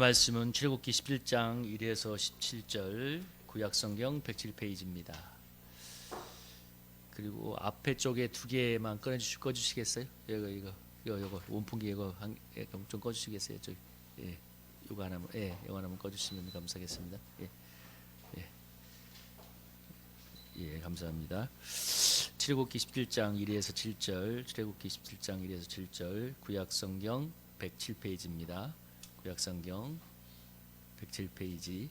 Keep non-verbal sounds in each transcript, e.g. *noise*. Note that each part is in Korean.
말씀은 출애굽기 11장 1에서 17절 구약 성경 107페이지입니다. 그리고 앞에 쪽에 두 개만 꺼내 주시 꺼 주시겠어요? 이거 이거 이거 이거 원풍기 이거 한좀 꺼 주시겠어요? 저 예. 이거 하나만 예, 이거 하나만 꺼 주시면 감사하겠습니다. 예. 예. 예, 감사합니다. 출애굽기 17장 1에서 7절, 출애굽기 17장 1에서 7절, 구약 성경 107페이지입니다. 구약성경 107페이지.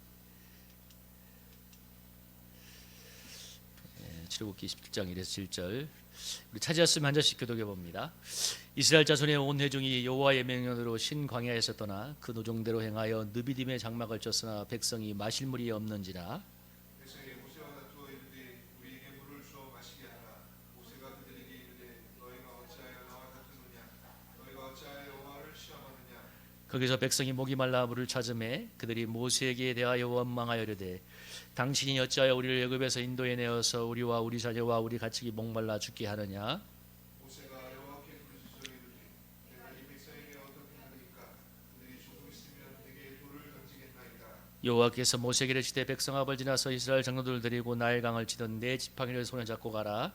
예, 출애굽기 17장 1에서 7절. 우리 찾았으면 한 절씩 교독해 봅니다. 이스라엘 자손의 온 회중이 여호와의 명령으로 신 광야에서 떠나 그 노종대로 행하여 느비딤의 장막을 쳤으나 백성이 마실 물이 없는지라 백성이 모세와 다투어 이르되 우리에게 물을 주어 마시게 하라 모세가 그들에게 이르되 너희가 어찌하여 나와 다투느냐 너희가 어찌하여 여호와를 시험하느냐 거기서 백성이 목이 말라 물을 찾음에 그들이 모세에게 대하여 원망하여 이르되 당신이 어찌하여 우리를 애굽에서 인도에 내어서 우리와 우리 자녀와 우리 가축이 목말라 죽게 하느냐? 여호와께서 모세에게 이르시되 백성 앞을 지나서 이스라엘 장로들을 데리고 나일강을 치던 내 지팡이를 손에 잡고 가라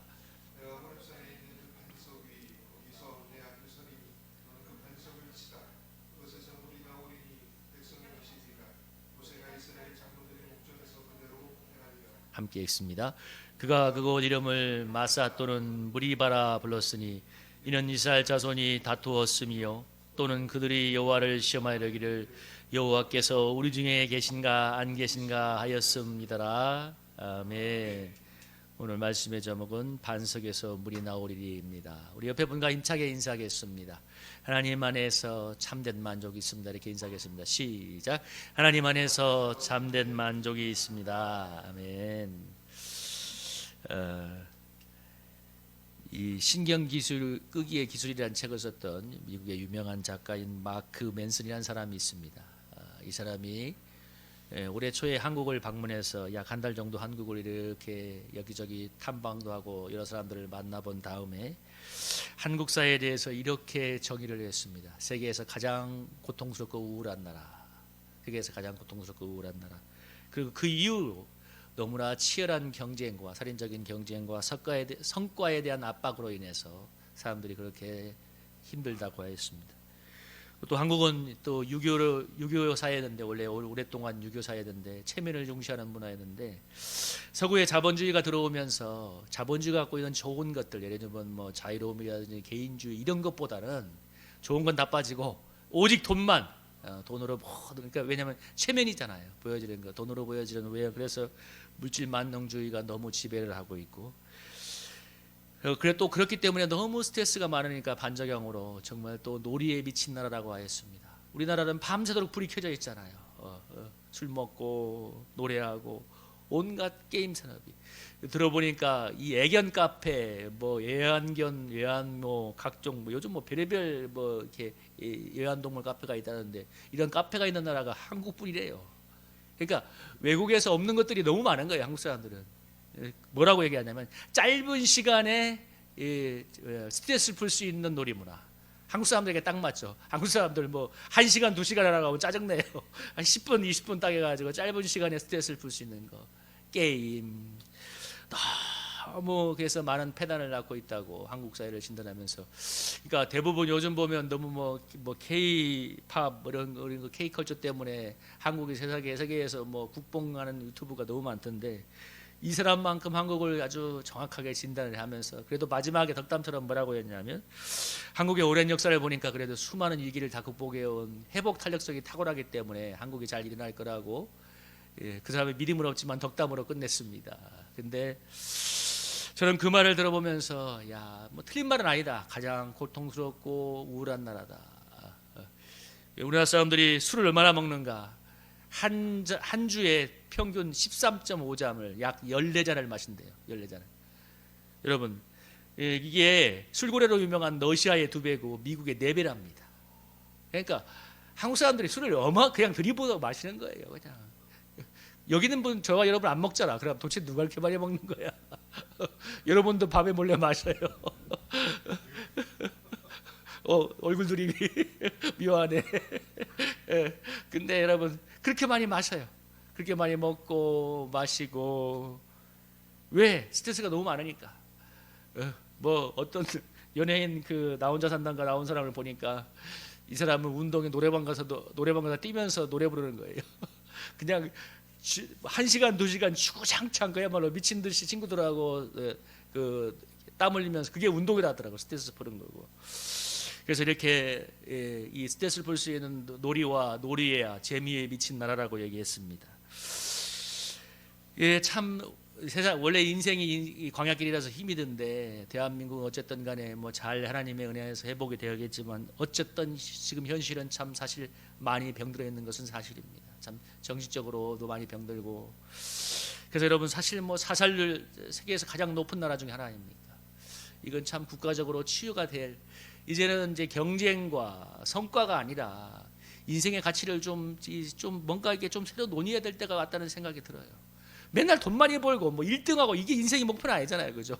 내가 호렙산에 있는 그 반석 위 거기서 내 앞에 서리니 너는 그 반석을 치다 그것에서 물이 나오리니 백성이 마시리라 모세가 이스라엘 장로들의 목전에서 그대로 행하리라 함께 읽습니다. 그가 그곳 이름을 마사 또는 무리바라 불렀으니 이는 이스라엘 자손이 다투었음이요 또는 그들이 여호와를 시험하여 이르기를 여호와께서 우리 중에 계신가 안 계신가 하였음이더라 아멘. 오늘 말씀의 제목은 반석에서 물이 나오리리입니다. 우리 옆에 분과 힘차게 인사하겠습니다. 하나님 안에서 참된 만족이 있습니다. 이렇게 인사하겠습니다. 시작. 하나님 안에서 참된 만족이 있습니다. 아멘. 어, 이 신경 기술 끄기의 기술이라는 책을 썼던 미국의 유명한 작가인 마크 맨슨이라는 사람이 있습니다. 어, 이 사람이 예, 올해 초에 한국을 방문해서 약 한 달 정도 한국을 이렇게 여기저기 탐방도 하고 여러 사람들을 만나본 다음에 한국 사회에 대해서 이렇게 정의를 했습니다. 세계에서 가장 고통스럽고 우울한 나라, 세계에서 가장 고통스럽고 우울한 나라. 그리고 그 이후로 너무나 치열한 경쟁과 살인적인 경쟁과 성과에, 대한 압박으로 인해서 사람들이 그렇게 힘들다고 하였습니다. 또 한국은 또 유교 유교 사회였는데 원래 오랫동안 유교 사회였는데 체면을 중시하는 문화였는데 서구의 자본주의가 들어오면서 자본주의가 갖고 있는 좋은 것들 예를 들면 뭐 자유로움이라든지 개인주의 이런 것보다는 좋은 건 다 빠지고 오직 돈만 어, 돈으로 모든 그러니까 왜냐하면 체면이잖아요. 보여지는 거 돈으로 보여지는 왜 그래서 물질 만능주의가 너무 지배를 하고 있고 어, 그래 또 그렇기 때문에 너무 스트레스가 많으니까 반작용으로 정말 또 놀이에 미친 나라라고 하였습니다. 우리나라는 밤새도록 불이 켜져 있잖아요. 어, 어, 술 먹고 노래하고 온갖 게임 산업이 들어보니까 이 애견 카페 뭐 애완견 애완 뭐 각종 뭐 요즘 뭐 별의별 뭐 이렇게 이 애완동물 카페가 있다는데 이런 카페가 있는 나라가 한국뿐이래요. 그러니까 외국에서 없는 것들이 너무 많은 거예요. 한국 사람들은. 뭐라고 얘기하냐면 짧은 시간에 이, 어, 스트레스를 풀 수 있는 놀이문화. 한국 사람들에게 딱 맞죠. 한국 사람들 뭐 1시간, 2시간 하라고 짜증내요. *laughs* 한 10분, 20분 딱 해가지고 짧은 시간에 스트레스를 풀 수 있는 거. 게임. 너무 그래서 많은 패단을 낳고 있다고 한국 사회를 진단하면서 그러니까 대부분 요즘 보면 너무 뭐, 뭐 K-팝 뭐 이런 거, 이런 거 K 컬처 때문에 한국이 세상에 세계에서 뭐 국뽕하는 유튜브가 너무 많던데 이 사람만큼 한국을 아주 정확하게 진단을 하면서 그래도 마지막에 덕담처럼 뭐라고 했냐면 한국의 오랜 역사를 보니까 그래도 수많은 위기를 다 극복해온 회복 탄력성이 탁월하기 때문에 한국이 잘 일어날 거라고 예, 그 사람의 믿음은 없지만 덕담으로 끝냈습니다. 근데 저는 그 말을 들어보면서 야 뭐 틀린 말은 아니다. 가장 고통스럽고 우울한 나라다. 어, 우리나라 사람들이 술을 얼마나 먹는가? 한, 자- 한 주에 평균 13.5잠을 약 14잔을 마신대요. 14잔을. 여러분, 예, 이게 술고래로 유명한 러시아의 두 배고 미국의 네 배랍니다. 그러니까 한국 사람들이 술을 어마 그냥 들이부어 마시는 거예요. 그냥. 여기는 분 저와 여러분 안 먹잖아. 그럼 도대체 누가 이렇게 많이 먹는 거야? *laughs* 여러분도 밤에 몰래 마셔요. *laughs* 어, 얼굴들이 *laughs* 미워하네. 예, 근데 여러분 그렇게 많이 마셔요. 그렇게 많이 먹고 마시고 왜 스트레스가 너무 많으니까. 어, 뭐 어떤 *laughs* 연예인 그 나 혼자 산다가 나온 사람을 보니까 이 사람은 운동에 노래방 가서 도 노래방 가서 뛰면서 노래 부르는 거예요. *laughs* 그냥 주- 한 시간 두 시간 주구장창 그야말로 미친 듯이 친구들하고 그 땀 흘리면서 그게 운동이라 하더라고 스트레스 푸는 거고. 그래서 이렇게 예, 이 스트레스를 풀수 있는 놀이와 놀이야 재미에 미친 나라라고 얘기했습니다. 예, 참 세상 원래 인생이 이 광야길이라서 힘이 든데 대한민국 은 어쨌든 간에 뭐 잘 하나님의 은혜에서 회복이 되었겠지만 어쨌든 지금 현실은 참 사실 많이 병들어 있는 것은 사실입니다. 참 정신적으로도 많이 병들고 그래서 여러분 사실 뭐 사살률 세계에서 가장 높은 나라 중에 하나입니다. 이건 참 국가적으로 치유가 될 이제는 이제 경쟁과 성과가 아니라 인생의 가치를 좀, 이- 좀 뭔가 이게 좀 새로 논의해야 될 때가 왔다는 생각이 들어요. 맨날 돈 많이 벌고 뭐 1등하고 이게 인생의 목표는 아니잖아요. 그죠?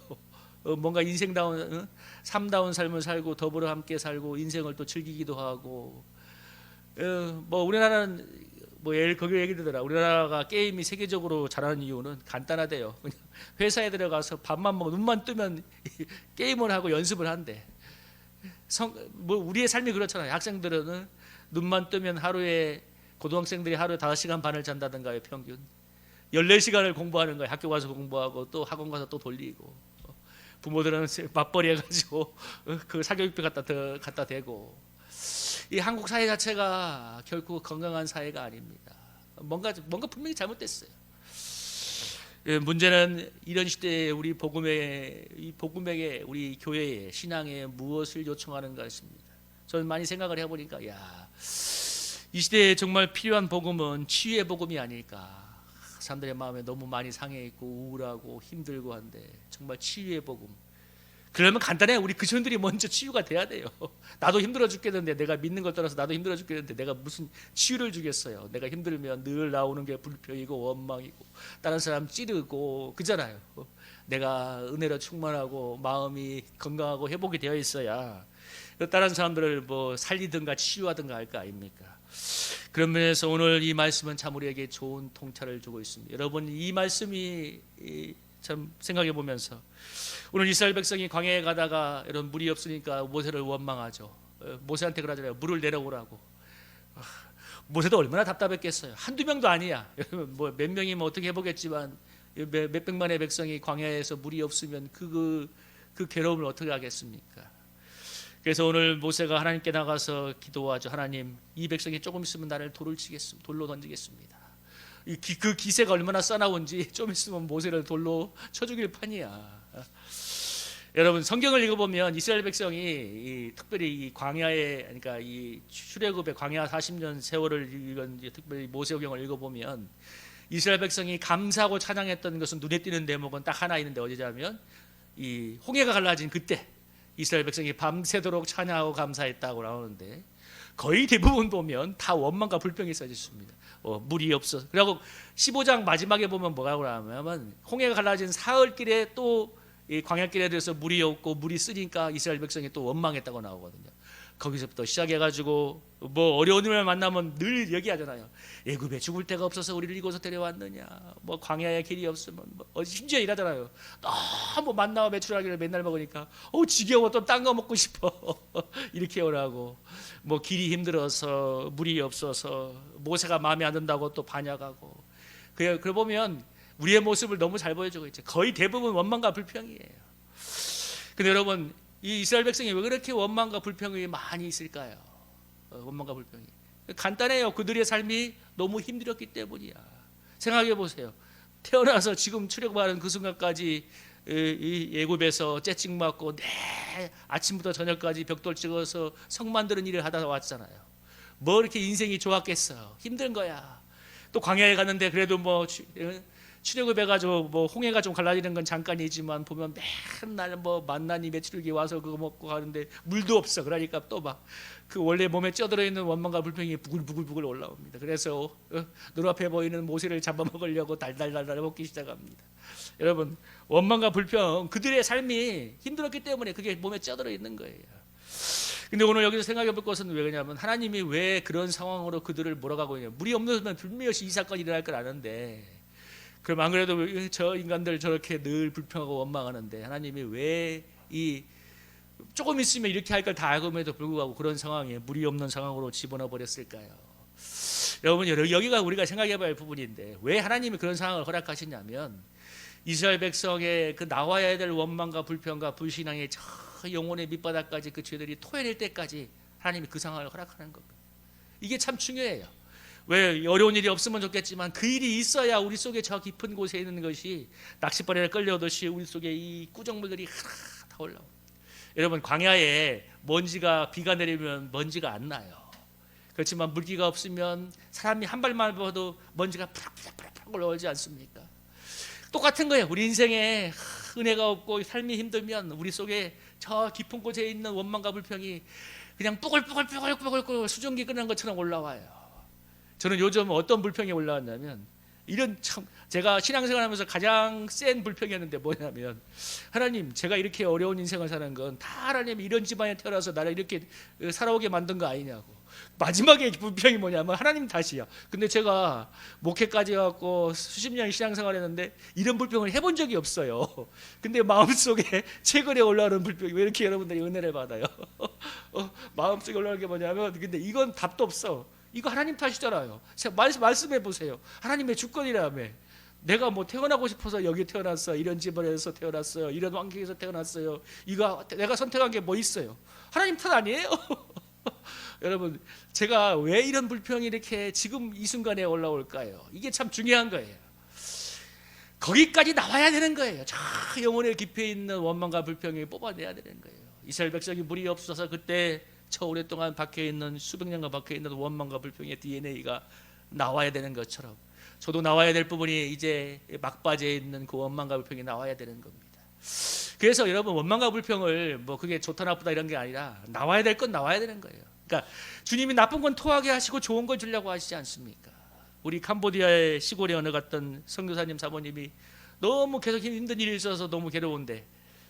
어, 뭔가 인생다운 어? 삶다운 삶을 살고 더불어 함께 살고 인생을 또 즐기기도 하고 어, 뭐 우리나라는 뭐 예를 거기 얘기 들더라. 우리나라가 게임이 세계적으로 잘하는 이유는 간단하대요. 그냥 회사에 들어가서 밥만 먹고 눈만 뜨면 *laughs* 게임을 하고 연습을 한대. 성, 뭐 우리의 삶이 그렇잖아요. 학생들은 눈만 뜨면 하루에 고등학생들이 하루에 5시간 반을 잔다든가요, 평균. 14시간을 공부하는 거예요. 학교 가서 공부하고 또 학원 가서 또 돌리고. 어, 부모들은 맞벌이 해가지고 어, 그 사교육비 갖다 더 갖다 대고. 이 한국 사회 자체가 결코 건강한 사회가 아닙니다. 뭔가 뭔가 분명히 잘못됐어요. 예, 문제는 이런 시대에 우리 복음의 이 복음에게 우리 교회에 신앙에 무엇을 요청하는 것입니다. 저는 많이 생각을 해보니까 야, 이 시대에 정말 필요한 복음은 치유의 복음이 아닐까. 사람들의 마음에 너무 많이 상해 있고 우울하고 힘들고 한데 정말 치유의 복음. 그러면 간단해. 우리 그리스도인들이 먼저 치유가 돼야 돼요. *laughs* 나도 힘들어 죽겠는데 내가 믿는 걸 떠나서 나도 힘들어 죽겠는데 내가 무슨 치유를 주겠어요. 내가 힘들면 늘 나오는 게 불평이고 원망이고 다른 사람 찌르고 그잖아요. 내가 은혜로 충만하고 마음이 건강하고 회복이 되어 있어야 다른 사람들을 뭐 살리든가 치유하든가 할 거 아닙니까? 그런 면에서 오늘 이 말씀은 참 우리에게 좋은 통찰을 주고 있습니다. 여러분 이 말씀이 이참 생각해 보면서 오늘 이스라엘 백성이 광야에 가다가 이런 물이 없으니까 모세를 원망하죠. 어, 모세한테 그러잖아요. 물을 내려오라고. 아, 모세도 얼마나 답답했겠어요. 한두 명도 아니야. *laughs* 뭐 몇 명이면 어떻게 해보겠지만 몇, 몇 백만의 백성이 광야에서 물이 없으면 그, 그, 그 괴로움을 어떻게 하겠습니까? 그래서 오늘 모세가 하나님께 나가서 기도하죠. 하나님, 이 백성이 조금 있으면 나를 돌을 치겠습니다. 돌로 던지겠습니다. 그 기세가 얼마나 싸나운지 *laughs* 좀 있으면 모세를 돌로 쳐 죽일 판이야. 여러분 성경을 읽어보면 이스라엘 백성이 이, 특별히 이 광야에 그러니까 이 출애굽의 광야 40년 세월을 읽은 특별히 모세오경을 읽어보면 이스라엘 백성이 감사하고 찬양했던 것은 눈에 띄는 대목은 딱 하나 있는데 어디냐면 이 홍해가 갈라진 그때 이스라엘 백성이 밤새도록 찬양하고 감사했다고 나오는데 거의 대부분 보면 다 원망과 불평이 써져 있습니다. 어, 물이 없어. 그리고 15장 마지막에 보면 뭐라고 하냐면 홍해가 갈라진 사흘길에 또 이 광야길에 대해서 물이 없고 물이 쓰니까 이스라엘 백성이 또 원망했다고 나오거든요. 거기서부터 시작해가지고 뭐 어려운 일을 만나면 늘 얘기하잖아요. 애굽에 죽을 데가 없어서 우리를 이곳에 데려왔느냐. 뭐 광야에 길이 없으면 뭐 어, 심지어 이러잖아요. 너무 만나와 매출하기를 맨날 먹으니까 어 지겨워 또 딴 거 먹고 싶어 *laughs* 이렇게 오라고 뭐 길이 힘들어서 물이 없어서 모세가 마음에 안 든다고 또 반역하고 그래 그래 보면 우리의 모습을 너무 잘 보여주고 있죠. 거의 대부분 원망과 불평이에요. 근데 여러분 이 이스라엘 백성이 왜 그렇게 원망과 불평이 많이 있을까요? 어, 원망과 불평이 간단해요. 그들의 삶이 너무 힘들었기 때문이야. 생각해 보세요. 태어나서 지금 출애굽하는 그 순간까지 이- 이 예굽에서 째찍 맞고 내 아침부터 저녁까지 벽돌 찍어서 성 만드는 일을 하다 왔잖아요. 뭐 이렇게 인생이 좋았겠어. 힘든 거야. 또 광야에 갔는데 그래도 뭐 출애굽해가 지고 뭐 홍해가 좀 갈라지는 건 잠깐이지만 보면 맨날 뭐 만나니 메추르기 와서 그거 먹고 가는데 물도 없어. 그러니까 또 막 그 원래 몸에 쪄들어 있는 원망과 불평이 부글부글부글 올라옵니다. 그래서 어, 눈앞에 보이는 모세를 잡아먹으려고 달달달달 먹기 시작합니다. 여러분 원망과 불평 그들의 삶이 힘들었기 때문에 그게 몸에 쪄들어 있는 거예요. 근데 오늘 여기서 생각해 볼 것은 왜 그러냐면 하나님이 왜 그런 상황으로 그들을 몰아가고 있냐. 물이 없는 분명히 이 사건이 일어날 걸 아는데 그럼 안 그래도 저 인간들 저렇게 늘 불평하고 원망하는데 하나님이 왜 이 조금 있으면 이렇게 할 걸 다 알고에도 불구하고 그런 상황에 물이 없는 상황으로 집어넣어 버렸을까요? 여러분 여기- 여기가 우리가 생각해 봐야 할 부분인데 왜 하나님이 그런 상황을 허락하시냐면 이스라엘 백성의 그 나와야 될 원망과 불평과 불신앙의 저 영혼의 밑바닥까지 그 죄들이 토해낼 때까지 하나님이 그 상황을 허락하는 겁니다. 이게 참 중요해요. 왜 어려운 일이 없으면 좋겠지만 그 일이 있어야 우리 속에 저 깊은 곳에 있는 것이 낚싯바리에 끌려오듯이 우리 속에 이 꾸정물들이 다 올라오. 여러분 광야에 먼지가 비가 내리면 먼지가 안 나요. 그렇지만 물기가 없으면 사람이 한 발만 봐도 먼지가 푸락푸락푸락 올라오지 않습니까? 똑같은 거예요. 우리 인생에 은혜가 없고 삶이 힘들면 우리 속에 저 깊은 곳에 있는 원망과 불평이 그냥 뿌글뿌글뿌글뿌글 수증기 끝난 것처럼 올라와요. 저는 요즘 어떤 불평이 올라왔냐면 이런 참 제가 신앙생활하면서 가장 센 불평이었는데 뭐냐면 하나님 제가 이렇게 어려운 인생을 사는 건 다 하나님이 이런 집안에 태어나서 나를 이렇게 살아오게 만든 거 아니냐고. 마지막에 불평이 뭐냐면 하나님 탓이야. 근데 제가 목회까지 갖고 수십 년 신앙생활 했는데 이런 불평을 해본 적이 없어요. 근데 마음속에 *laughs* 최근에 올라오는 불평이 왜 이렇게 여러분들이 은혜를 받아요? *laughs* 어, 마음속에 올라오는 게 뭐냐면 근데 이건 답도 없어 이거 하나님 탓이잖아요. 말씀해 보세요. 하나님의 주권이라며. 내가 뭐 태어나고 싶어서 여기 태어났어. 이런 집안에서 태어났어요. 이런 환경에서 태어났어요. 이거 내가 선택한 게 뭐 있어요? 하나님 탓 아니에요? *laughs* 여러분, 제가 왜 이런 불평이 이렇게 지금 이 순간에 올라올까요? 이게 참 중요한 거예요. 거기까지 나와야 되는 거예요. 저 영혼의 깊이 있는 원망과 불평이 뽑아내야 되는 거예요. 이스라엘 백성이 물이 없어서 그때 저 오랫동안 박혀 있는 수백 년간 박혀 있는 원망과 불평의 DNA가 나와야 되는 것처럼 저도 나와야 될 부분이 이제 막바지에 있는 그 원망과 불평이 나와야 되는 겁니다. 그래서 여러분 원망과 불평을 뭐 그게 좋다 나쁘다 이런 게 아니라 나와야 될 건 나와야 되는 거예요. 그러니까 주님이 나쁜 건 토하게 하시고 좋은 걸 주려고 하시지 않습니까? 우리 캄보디아의 시골에 어느 갔던 선교사님 사모님이 너무 계속 힘든 일이 있어서 너무 괴로운데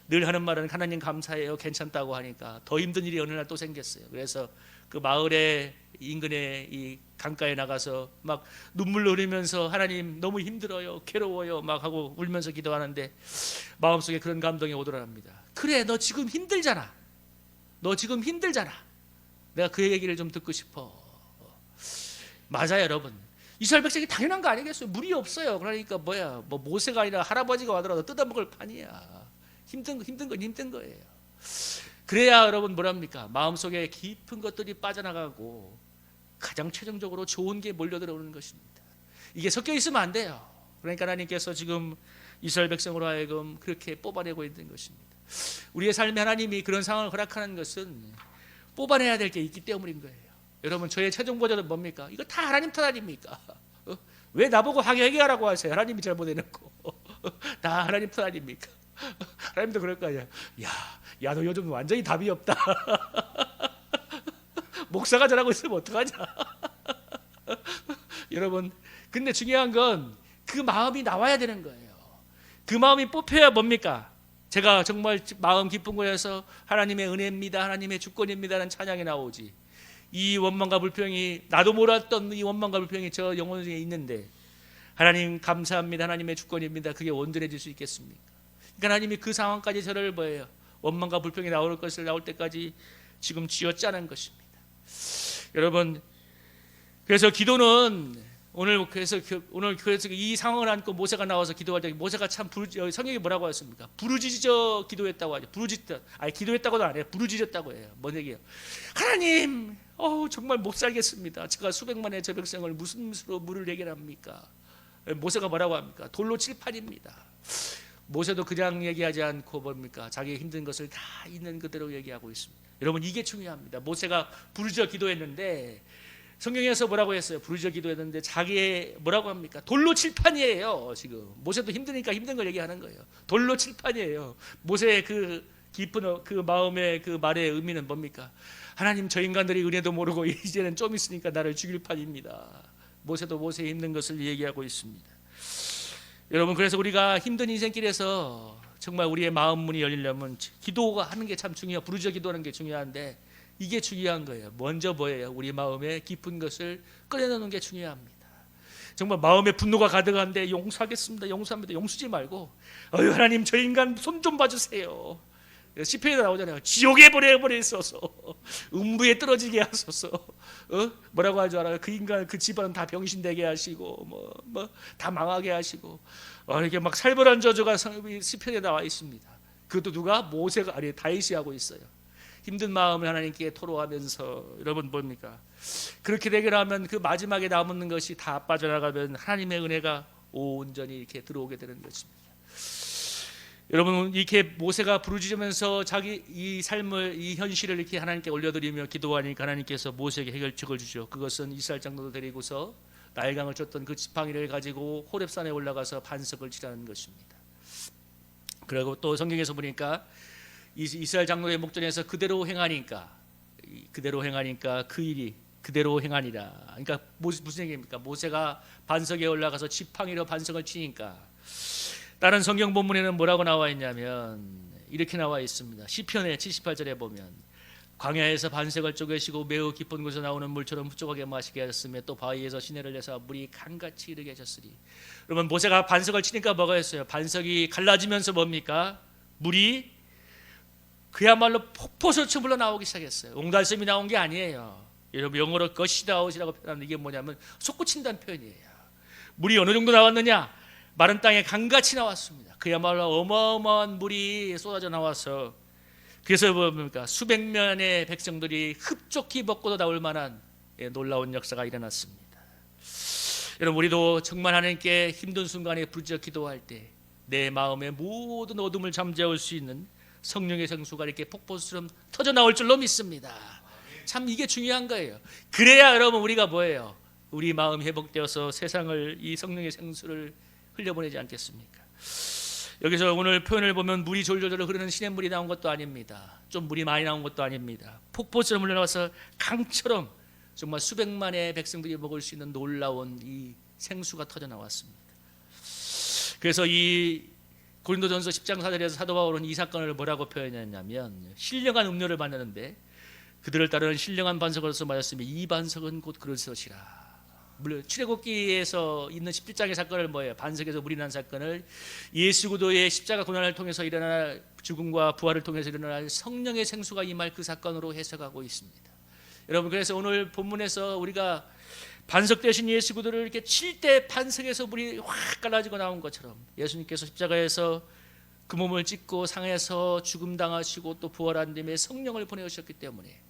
늘 하는 말은 하나님 감사해요 괜찮다고 하니까 더 힘든 일이 어느 날 또 생겼어요. 그래서 그 마을의 인근의 이 강가에 나가서 막 눈물 흘리면서 하나님 너무 힘들어요 괴로워요 막 하고 울면서 기도하는데 마음속에 그런 감동이 오더랍니다. 그래 너 지금 힘들잖아. 너 지금 힘들잖아. 내가 그 얘기를 좀 듣고 싶어. 맞아요 여러분. 이스라엘 백성이 당연한 거 아니겠어요? 물이 없어요. 그러니까 뭐야 뭐 모세가 아니라 할아버지가 와더라도 뜯어먹을 판이야. 힘든 거 힘든 건 힘든 거예요. 그래야 여러분 뭐랍니까? 마음속에 깊은 것들이 빠져나가고 가장 최종적으로 좋은 게 몰려 들어오는 것입니다. 이게 섞여 있으면 안 돼요. 그러니까 하나님께서 지금 이스라엘 백성으로 하여금 그렇게 뽑아내고 있는 것입니다. 우리의 삶에 하나님이 그런 상황을 허락하는 것은 뽑아내야 될 게 있기 때문인 거예요. 여러분 저의 최종 버전은 뭡니까? 이거 다 하나님 탓 아닙니까? 어? 왜 나보고 회개하라고 하세요? 하나님이 잘못해놓고 *laughs* 다 하나님 탓 아닙니까? *laughs* 하나님도 그럴 거 아니야. 야, 야, 너 요즘 완전히 답이 없다. *laughs* 목사가 저라고 있으면 어떡하냐? *laughs* 여러분, 근데 중요한 건 그 마음이 나와야 되는 거예요. 그 마음이 뽑혀야 뭡니까? 제가 정말 마음 깊은 곳에서 하나님의 은혜입니다. 하나님의 주권입니다라는 찬양이 나오지. 이 원망과 불평이 나도 몰랐던 이 원망과 불평이 저 영혼 중에 있는데 하나님 감사합니다. 하나님의 주권입니다. 그게 온전해질 수 있겠습니까? 그러니까 하나님이 그 상황까지 저를 뭐예요? 원망과 불평이 나올 것을 나올 때까지 지금 쥐어짜는 것입니다. 여러분 그래서 기도는 오늘 그래서 그- 오늘 그래서 이 상황을 안고 모세가 나와서 기도할 때 모세가 참 부르, 어, 성경이 뭐라고 했습니까? 부르짖어 기도했다고 하죠. 부르짖다. 아니 기도했다고도 안 해요. 부르짖었다고 해요. 뭔 얘기예요? 하나님, 어 정말 못 살겠습니다. 제가 수백만의 저 백성을 무슨 수로 물을 해결합니까? 모세가 뭐라고 합니까? 돌로 칠판입니다. 모세도 그냥 얘기하지 않고 뭡니까? 자기의 힘든 것을 다 있는 그대로 얘기하고 있습니다. 여러분 이게 중요합니다. 모세가 부르짖어 기도했는데 성경에서 뭐라고 했어요? 부르짖어 기도했는데 자기의 뭐라고 합니까? 돌로 칠판이에요. 지금 모세도 힘드니까 힘든 걸 얘기하는 거예요. 돌로 칠판이에요. 모세의 그 깊은 어- 그 마음의 그 말의 의미는 뭡니까? 하나님 저 인간들이 은혜도 모르고 *laughs* 이제는 좀 있으니까 나를 죽일 판입니다. 모세도 모세의 힘든 것을 얘기하고 있습니다. 여러분 그래서 우리가 힘든 인생길에서 정말 우리의 마음 문이 열리려면 기도가 하는 게 참 중요해요. 부르짖어 기도하는 게 중요한데 이게 중요한 거예요. 먼저 뭐예요? 우리 마음에 깊은 것을 꺼내놓는 게 중요합니다. 정말 마음에 분노가 가득한데 용서하겠습니다. 용서합니다. 용서지 말고 어유 하나님 저 인간 손 좀 봐주세요. 시편에 나오잖아요. 지옥에 보내버리소서. *laughs* 음부에 떨어지게 하소서. 어? 뭐라고 하지 알아요? 그 인간 그 집안 다 병신되게 하시고 뭐뭐다 망하게 하시고 어, 이렇게 막 살벌한 저주가 성- 시편에 나와 있습니다. 그것도 누가 모세가 아니 다윗이 하고 있어요. 힘든 마음을 하나님께 토로하면서 여러분 뭡니까? 그렇게 되기라면 그 마지막에 남는 것이 다 빠져나가면 하나님의 은혜가 온전히 이렇게 들어오게 되는 것입니다. 여러분 이렇게 모세가 부르짖으면서 자기 이 삶을 이 현실을 이렇게 하나님께 올려드리며 기도하니까 하나님께서 모세에게 해결책을 주죠. 그것은 이스라엘 장로도 데리고서 나일강을 쫓던 그 지팡이를 가지고 호렙산에 올라가서 반석을 치라는 것입니다. 그리고 또 성경에서 보니까 이- 이스라엘 장로의 목전에서 그대로 행하니까 이- 그대로 행하니까 그 일이 그대로 행하니라. 그러니까 모- 무슨 얘기입니까? 모세가 반석에 올라가서 지팡이로 반석을 치니까 다른 성경 본문에는 뭐라고 나와 있냐면 이렇게 나와 있습니다. 시편의 78절에 보면 광야에서 반석을 쪼개시고 매우 깊은 곳에서 나오는 물처럼 흡족하게 마시게 하셨으며 또 바위에서 시내를 내서 물이 강같이 이르게 하셨으니 여러분 모세가 반석을 치니까 뭐가 했어요? 반석이 갈라지면서 뭡니까? 물이 그야말로 폭포수처럼 흘러 나오기 시작했어요. 옹달샘이 나온 게 아니에요. 여러분 영어로 거시다웃이라고 표현하는 이게 뭐냐면 솟구친다는 표현이에요. 물이 어느 정도 나왔느냐? 마른 땅에 강같이 나왔습니다. 그야말로 어마어마한 물이 쏟아져 나와서 그래서 뭡니까 수백 명의 백성들이 흡족히 먹고도 나올 만한 예, 놀라운 역사가 일어났습니다. 여러분 우리도 정말 하나님께 힘든 순간에 부르짖어 기도할 때 내 마음의 모든 어둠을 잠재울 수 있는 성령의 생수가 이렇게 폭포처럼 터져 나올 줄로 믿습니다. 참 이게 중요한 거예요. 그래야 여러분 우리가 뭐예요? 우리 마음 회복되어서 세상을 이 성령의 생수를 흘려보내지 않겠습니까? 여기서 오늘 표현을 보면 물이 졸졸졸 흐르는 시냇물이 나온 것도 아닙니다. 좀 물이 많이 나온 것도 아닙니다. 폭포처럼 흘러나와서 강처럼 정말 수백만의 백성들이 먹을 수 있는 놀라운 이 생수가 터져 나왔습니다. 그래서 이 고린도전서 10장 4절에서 사도 바울은 이 사건을 뭐라고 표현했냐면 신령한 음료를 만드는데 그들을 따르는 신령한 반석으로서 맞았으며 이 반석은 곧 그릇이라. 출애굽기에서 있는 17장의 사건을 뭐예요? 반석에서 물이 난 사건을 예수 그도의 십자가 고난을 통해서 일어날 죽음과 부활을 통해서 일어날 성령의 생수가 임할 그 사건으로 해석하고 있습니다. 여러분 그래서 오늘 본문에서 우리가 반석 대신 예수 그도를 이렇게 칠 때 반석에서 물이 확 갈라지고 나온 것처럼 예수님께서 십자가에서 그 몸을 찢고 상해서 죽음 당하시고 또 부활한 뒤에 성령을 보내오셨기 때문에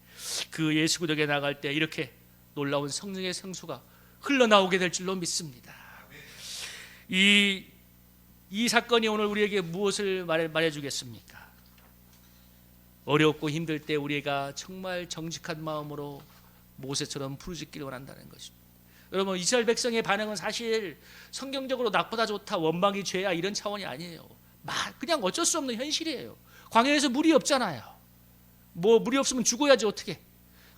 그 예수 그도에 나갈 때 이렇게 놀라운 성령의 생수가 흘러나오게 될 줄로 믿습니다. 이, 이 사건이 오늘 우리에게 무엇을 말해, 말해주겠습니까? 어렵고 힘들 때 우리가 정말 정직한 마음으로 모세처럼 부르짖기를 원한다는 것입니다. 여러분 이스라엘 백성의 반응은 사실 성경적으로 나쁘다 좋다 원망이 죄야 이런 차원이 아니에요. 막 그냥 어쩔 수 없는 현실이에요. 광야에서 물이 없잖아요. 뭐 물이 없으면 죽어야지 어떻게?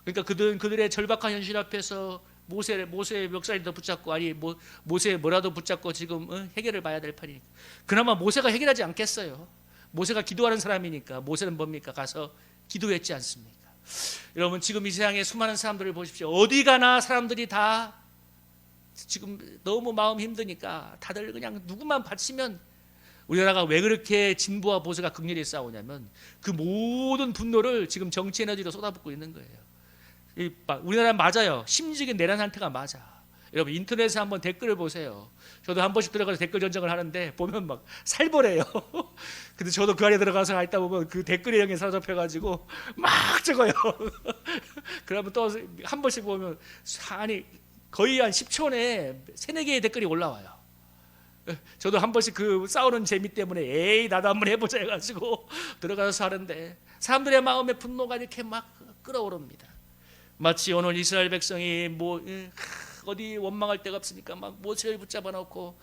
그러니까 그들 그들의 절박한 현실 앞에서 모세 모세의 멱살이도 붙잡고 아니 모, 모세 뭐라도 붙잡고 지금 어, 해결을 봐야 될 판이니까 그나마 모세가 해결하지 않겠어요. 모세가 기도하는 사람이니까 모세는 뭡니까 가서 기도했지 않습니까? 여러분 지금 이 세상에 수많은 사람들을 보십시오. 어디 가나 사람들이 다 지금 너무 마음 힘드니까 다들 그냥 누구만 받치면 우리나라가 왜 그렇게 진보와 보수가 극렬히 싸우냐면 그 모든 분노를 지금 정치 에너지로 쏟아붓고 있는 거예요. 우리나라 맞아요. 심지어 내란 상태가 맞아. 여러분 인터넷에 한번 댓글을 보세요. 저도 한 번씩 들어가서 댓글 전쟁을 하는데 보면 막 살벌해요. *laughs* 근데 저도 그 안에 들어가서 있다 보면 그 댓글의 영에 사로잡혀 가지고 막 적어요. *laughs* 그러면 또 한 번씩 보면 아니 거의 한 10초 내에 세네 개의 댓글이 올라와요. 저도 한 번씩 그 싸우는 재미 때문에 에이 나도 한번 해보자 해가지고 *laughs* 들어가서 하는데 사람들의 마음에 분노가 이렇게 막 끓어오릅니다. 마치 오늘 이스라엘 백성이 뭐 어디 원망할 데가 없으니까 막 모세를 붙잡아 놓고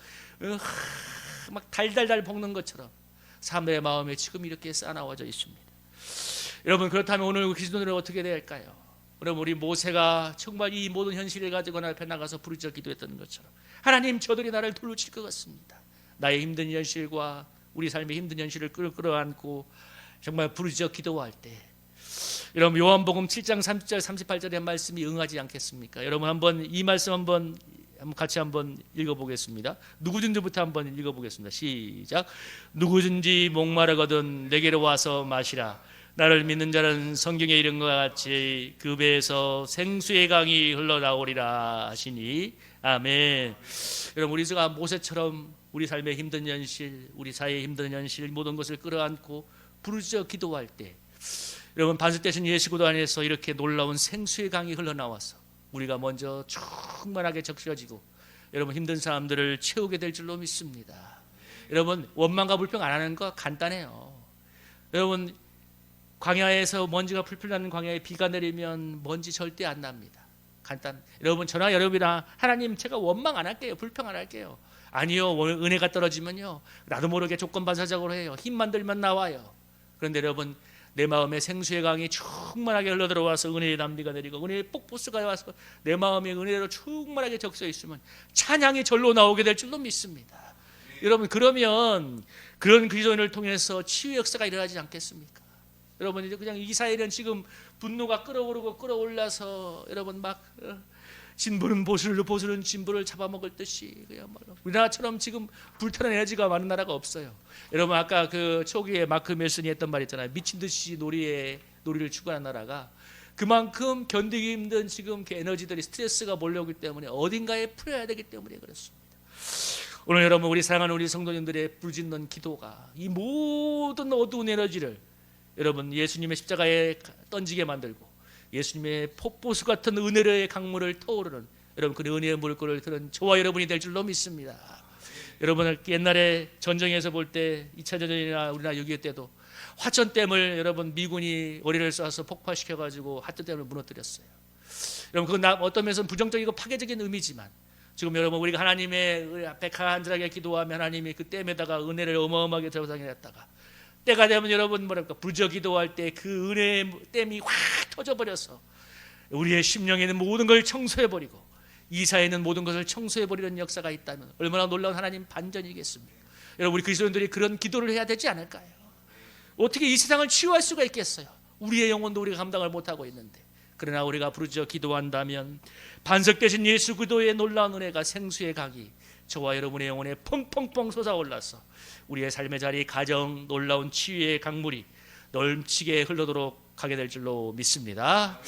막 달달달 볶는 것처럼 사람들의 마음에 지금 이렇게 싸나워져 있습니다. 여러분 그렇다면 오늘 기도는 어떻게 될까요? 여러분 우리 모세가 정말 이 모든 현실을 가지고 나 앞에 나가서 부르짖어 기도했던 것처럼 하나님 저들이 나를 둘러칠 것 같습니다. 나의 힘든 현실과 우리 삶의 힘든 현실을 끌 끌어안고 정말 부르짖어 기도할 때 여러분 요한복음 7장 30절 38절의 말씀이 응하지 않겠습니까? 여러분 한번 이 말씀 한번 같이 한번 읽어보겠습니다. 누구든지부터 한번 읽어보겠습니다. 시작. 누구든지 목마르거든 내게로 와서 마시라. 나를 믿는 자는 성경에 이른 것 같이 그 배에서 생수의 강이 흘러나오리라 하시니 아멘. 여러분 우리가 모세처럼 우리 삶의 힘든 현실, 우리 사회의 힘든 현실 모든 것을 끌어안고 부르짖어 기도할 때 여러분 반석되신 예수고도 안에서 이렇게 놀라운 생수의 강이 흘러나와서 우리가 먼저 충만하게 적셔지고 여러분 힘든 사람들을 채우게 될 줄로 믿습니다. 여러분 원망과 불평 안 하는 거 간단해요. 여러분 광야에서 먼지가 풀풀 나는 광야에 비가 내리면 먼지 절대 안 납니다. 간단. 여러분 저나 여러분이나 하나님 제가 원망 안 할게요. 불평 안 할게요. 아니요. 은혜가 떨어지면요. 나도 모르게 조건 반사적으로 해요. 힘만 들면 나와요. 그런데 여러분 내 마음에 생수의 강이 충만하게 흘러 들어와서 은혜의 남비가 내리고 은혜의 폭포수가 와서 내 마음에 은혜로 충만하게 적셔 있으면 찬양이 절로 나오게 될 줄로 믿습니다. 여러분 그러면 그런 그리스도인을 통해서 치유 역사가 일어나지 않겠습니까? 여러분 이제 그냥 이스라엘은 지금 분노가 끓어오르고 끓어올라서 여러분 막 어, 진부는 보수를 보수는 진부를 잡아먹을 듯이 그야말로 우리나라처럼 지금 불타는 에너지가 많은 나라가 없어요. 여러분 아까 그 초기에 마크 멜슨이 했던 말 있잖아요. 미친 듯이 놀이에 놀이를 추구하는 나라가 그만큼 견디기 힘든 지금 그 에너지들이 스트레스가 몰려오기 때문에 어딘가에 풀어야 되기 때문에 그렇습니다. 오늘 여러분 우리 사랑하는 우리 성도님들의 부르짖는 기도가 이 모든 어두운 에너지를 여러분 예수님의 십자가에 던지게 만들고 예수님의 폭포수 같은 은혜의 강물을 터오르는 여러분 그 은혜의 물꼬를 들은 저와 여러분이 될 줄로 믿습니다. 여러분 옛날에 전쟁에서 볼 때 2차 전쟁이나 우리나라 6.25 때도 화천댐을 여러분 미군이 어리를 쏴서 폭파시켜 가지고 화천댐을 무너뜨렸어요. 여러분 나- 어떤 면에서는 부정적이고 파괴적인 의미지만 지금 여러분 우리가 하나님의 앞에 간절하게 기도하면 하나님이 그 댐에다가 은혜를 어마어마하게 저장해 놨다가 때가 되면 여러분 뭐랄까 부저 기도할 때 그 은혜의 댐이 확 터져버려서 우리의 심령에 있는 모든 걸 청소해버리고 이사에 있는 모든 것을 청소해버리는 역사가 있다면 얼마나 놀라운 하나님 반전이겠습니까? 여러분 우리 그리스도인들이 그런 기도를 해야 되지 않을까요? 어떻게 이 세상을 치유할 수가 있겠어요? 우리의 영혼도 우리가 감당을 못하고 있는데 그러나 우리가 부르짖어 기도한다면 반석 되신 예수 그도의 놀라운 은혜가 생수의 강이 저와 여러분의 영혼에 펑펑펑 솟아올라서 우리의 삶의 자리 가정 놀라운 치유의 강물이 넘치게 흘러도록 하게 될 줄로 믿습니다.